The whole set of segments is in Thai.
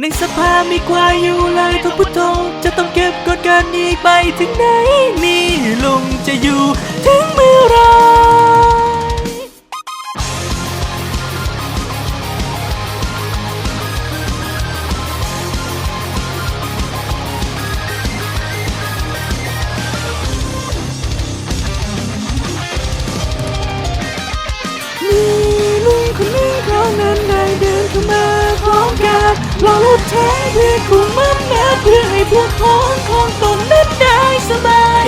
ในสภามีควายอยู่เลยทุกพุทโธจะต้องเก็บกดการนี้ไปถึงไหนนี่ลุงจะอยู่ถึง ร้อมกับรอรถแท็กเพื่อคุมมันแม่เพื่อให้พวกพ้องของตนนั้นได้สบาย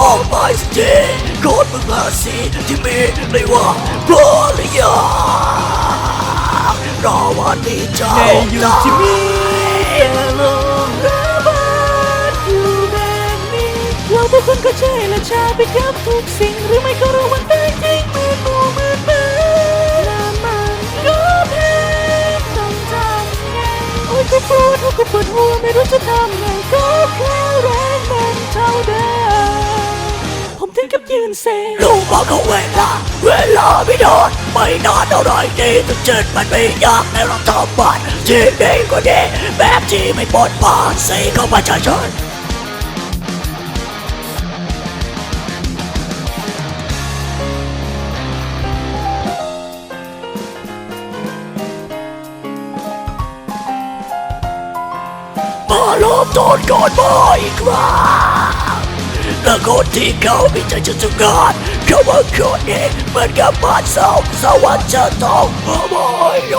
ออกไปสิเจโกดมึงมาสิที่มีในว่าบริยารอวันนี้เจ้าในอยู่ที่มีแต่ลมระบาดอยู่แบบนี้เราทุกคนก็ใช่และชาไปกับทุกสิ่ง เซลูกบอกเขาเวลา เวลาไม่นอนไม่นานเท่าไรดีถึงเจ็ดมันไม่ยากในรัฐบาลที่ดีกว่าดีแบบที่ไม่ปนผ่านสีของประชาชนมาลบต้นก่อนมาอีกครั้ งและคนที่เขามีใจจะจุกานเขาว่าคนนี้เหมือนกับบ้านเสาสวรรค์จะต้องมาบอย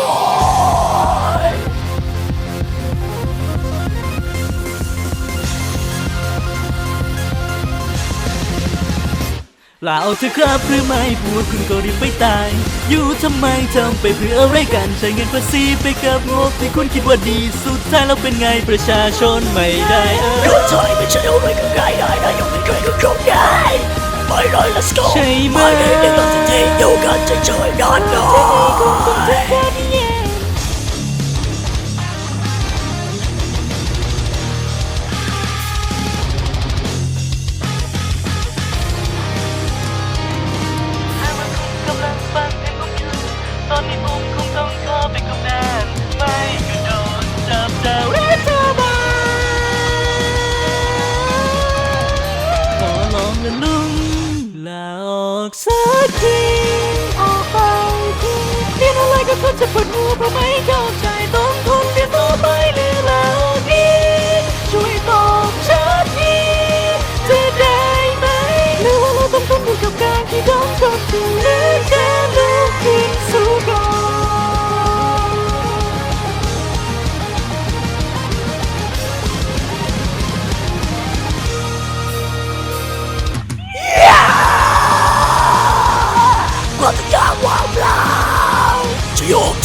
ลาออกเถอะครับหรือไม่พวกคุณก็รีบไปตาย อยู่ทำไมทำไปเพื่ออะไรกันใช้เงินภาษีไปกับงบที่คุณคิดว่าดี สุดท้ายแล้วเป็นไงประชาชนไม่ได้เอก็อใจไม่ใช่อะไรก็ง่ายได้นะยังไม่เคยก็คงง่ายไม่เลย let's go ใช่ไหมไม่ได้เด็กเราจะที่อยู่กันเฉยๆนานหน่อย ออกสักทีออกไปทีเรียนอะไรก็ควรจะปวดหัวเพราะไม่เข้าใจ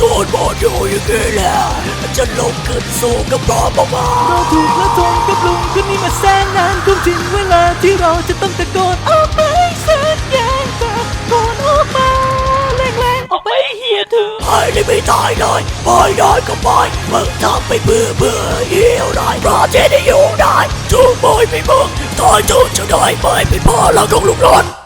ทษบอดอยู่อย่างนี้แหละจะลงขึ้นสู่กับรอบมาเราถูกและทนกับลุงคนนี้มาแสนนานคงถึงเวลาที่เราจะต้องตะโกนออกไปสักอย่างตะโกนออกมาแรงๆออกไปเฮียเธอไอ้นี่ไม่ตายเลยไม่ได้ก็ไม่มึงทำไปเบื่อเบื่อเหี่ยวได้ประเทศได้อยู่ได้ทุกไม่ไม่มึงตายจนจะได้ไม่เป็นพ่อเราของลูกหลาน